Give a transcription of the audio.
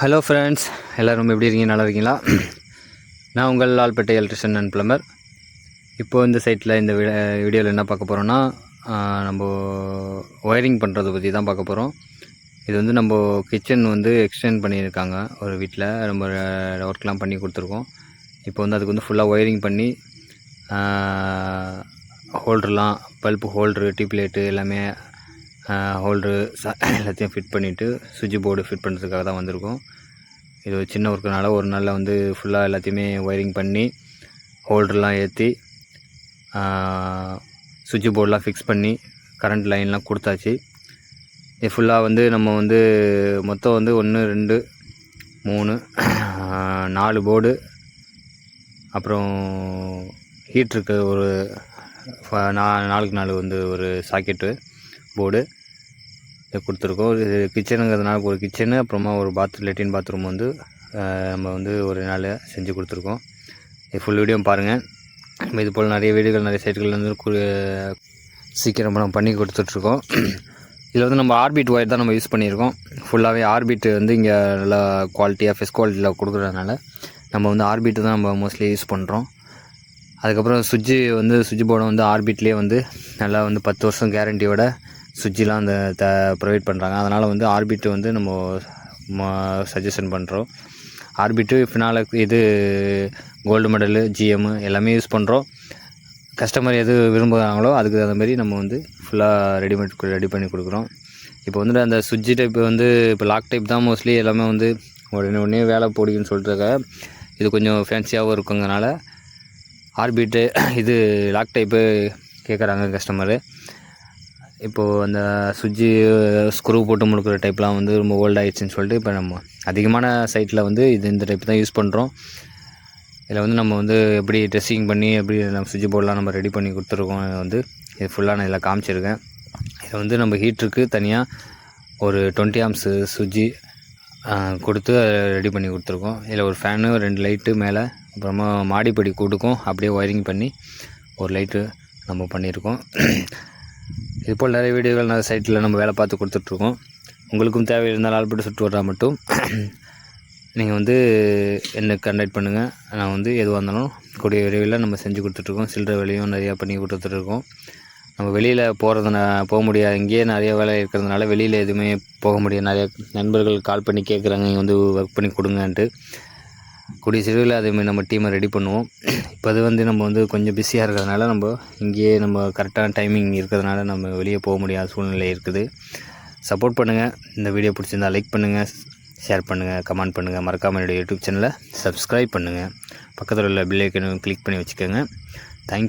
Hello friends எல்லோரும் எப்படி இருக்கீங்க? நல்லா இருக்கீங்களா? நான் உங்கள் லால்பேட்டை எலக்ட்ரிஷியன் அண்ட் பிளம்பர் இப்போ இந்த சைட்டில் இந்த வீடியோவில் என்ன பார்க்க போகிறோன்னா நம்ம ஒயரிங் பண்ணுறதை பற்றி தான் பார்க்க போகிறோம் இது வந்து நம்ம கிச்சன் வந்து எக்ஸ்டெண்ட் பண்ணியிருக்காங்க. ஒரு வீட்டில் நம்ம ஒர்க்லாம் பண்ணி கொடுத்துருக்கோம். இப்போ வந்து அதுக்கு வந்து ஃபுல்லாக ஒயரிங் பண்ணி ஹோல்டர்லாம் பல்ப் ஹோல்டரு டியூப்லைட்டு எல்லாமே ஹோல்டரு எல்லாத்தையும் ஃபிட் பண்ணிவிட்டு சுவிட்ச் போர்டு ஃபிட் பண்ணுறதுக்காக தான் வந்திருக்கோம். இது ஒரு சின்ன ஒர்க்குனால ஒரு நாளில் வந்து ஃபுல்லாக எல்லாத்தையுமே ஒயரிங் பண்ணி ஹோல்டர்லாம் ஏற்றி சுவிட்ச் போர்டெலாம் ஃபிக்ஸ் பண்ணி கரண்ட் லைன்லாம் கொடுத்தாச்சு. இது ஃபுல்லாக வந்து நம்ம வந்து மொத்தம் வந்து ஒன்று ரெண்டு மூணு நாலு போர்டு அப்புறம் ஹீட்ருக்கு ஒரு ஃப- நா நாலுக்கு நாலு வந்து ஒரு சாக்கெட்டு போர்டு இதை கொடுத்துருக்கோம். இது கிச்சனுங்கிறதுனால ஒரு கிச்சனு அப்புறமா ஒரு பாத்ரூம் லெட்டின் பாத்ரூம் வந்து நம்ம வந்து ஒரு நாள் செஞ்சு கொடுத்துருக்கோம். இது ஃபுல் வீடியோ பாருங்கள் நம்ம இது போல் நிறைய வீடுகள் நிறைய சைட்டுகள் வந்து கு- சீக்கிரம் நம்ம பண்ணி கொடுத்துட்ருக்கோம். இதில் வந்து நம்ம ஆர்பிட் ஒயர் தான் நம்ம யூஸ் பண்ணியிருக்கோம். ஃபுல்லாகவே ஆர்பிட் வந்து இங்கே நல்லா குவாலிட்டியாக ஃபெஸ்ட் குவாலிட்டியில் கொடுக்குறதுனால நம்ம வந்து ஆர்பிட் தான் நம்ம மோஸ்ட்லி யூஸ் பண்ணுறோம் அதுக்கப்புறம் சுவிட்சு வந்து சுவிட்ச் போர்டை வந்து ஆர்பிட்லேயே வந்து நல்லா வந்து பத்து வருஷம் கேரண்டியோட சுவிட்செலாம் அந்த த ப்ரொவைட் பண்ணுறாங்க அதனால் வந்து ஆர்பிட் வந்து நம்ம சஜஷன் பண்ணுறோம் ஆர்பிட்டு ஃபினால இது கோல்டு மெடலு ஜிஎம்மு எல்லாமே யூஸ் பண்ணுறோம் கஸ்டமர் எது விரும்புகிறாங்களோ அதுக்கு தகுந்த மாதிரி நம்ம வந்து ஃபுல்லாக ரெடிமேட் ரெடி பண்ணி கொடுக்குறோம். இப்போ வந்துட்டு அந்த சுவிட்ச் டைப் வந்து இப்போ லாக் டைப் தான் மோஸ்ட்லி எல்லாமே வந்து உடனே உடனே வேலை போடிக்குன்னு சொல்லிட்டு இது கொஞ்சம் ஃபேன்சியாகவும் இருக்குங்கிறனால ஆர்பிட்டு இது லாக் டைப்பு கேட்குறாங்க கஸ்டமரு இப்போது அந்த சுவிட்சு ஸ்க்ரூ போட்டு முடுக்கிற டைப்லாம் வந்து ரொம்ப ஓல்ட் ஆகிடுச்சின்னு சொல்லிட்டு இப்போ நம்ம அதிகமான சைட்டில் வந்து இது இந்த டைப் தான் யூஸ் பண்ணுறோம் இதில் வந்து நம்ம வந்து எப்படி ட்ரெஸ்ஸிங் பண்ணி எப்படி நம்ம சுவிட்ச் போர்டெலாம் நம்ம ரெடி பண்ணி கொடுத்துருக்கோம் வந்து இது ஃபுல்லாக நான் இதில் காமிச்சிருக்கேன். இதில் வந்து நம்ம ஹீட்டருக்கு தனியாக ஒரு டுவெண்ட்டி ஆம்ஸு சுவிட்சு கொடுத்து ரெடி பண்ணி கொடுத்துருக்கோம். இதில் ஒரு ஃபேனு ரெண்டு லைட்டு மேலே அப்புறமா மாடிப்படி கூட்டுக்கும் அப்படியே ஒயரிங் பண்ணி ஒரு லைட்டு நம்ம பண்ணியிருக்கோம் இதுபோல் நிறைய வீடியோகள் நிறைய சைட்டில் நம்ம வேலை பார்த்து கொடுத்துட்ருக்கோம். உங்களுக்கும் தேவை இருந்தால் ஆல்பட்டு சுற்று வர்றா மட்டும். நீங்கள் வந்து என்னை கண்டக்ட் பண்ணுங்கள் நான் வந்து எதுவாக இருந்தாலும் கூடிய விரைவில் நம்ம செஞ்சு கொடுத்துட்ருக்கோம். சில்லற வேலையும் நிறையா பண்ணி கொடுத்துட்ருக்கோம். நம்ம வெளியில் போகிறதுனா போக முடியாது. இங்கேயே நிறைய வேலை இருக்கிறதுனால வெளியில் எதுவுமே போக முடியாது. நிறைய நண்பர்கள் கால் பண்ணி கேட்குறாங்க இங்கே வந்து ஒர்க் பண்ணி கொடுங்கன்ட்டு. கூடிய சிறுவில் அதேமாதிரி நம்ம டீமை ரெடி பண்ணுவோம். இப்போ அது வந்து நம்ம வந்து கொஞ்சம் பிஸியாக இருக்கிறதுனால நம்ம இங்கேயே நம்ம கரெக்டான டைமிங் இருக்கிறதுனால நம்ம வெளியே போக முடியாத சூழ்நிலை இருக்குது. சப்போர்ட் பண்ணுங்கள் இந்த வீடியோ பிடிச்சிருந்தா லைக் பண்ணுங்கள் ஷேர் பண்ணுங்கள் கமெண்ட் பண்ணுங்கள் மறக்காமல் என்னுடைய யூடியூப் சேனலை சப்ஸ்கிரைப் பண்ணுங்கள் பக்கத்தில் உள்ள பில்லைக்கனும் கிளிக் பண்ணி வச்சுக்கோங்க. தேங்க்யூ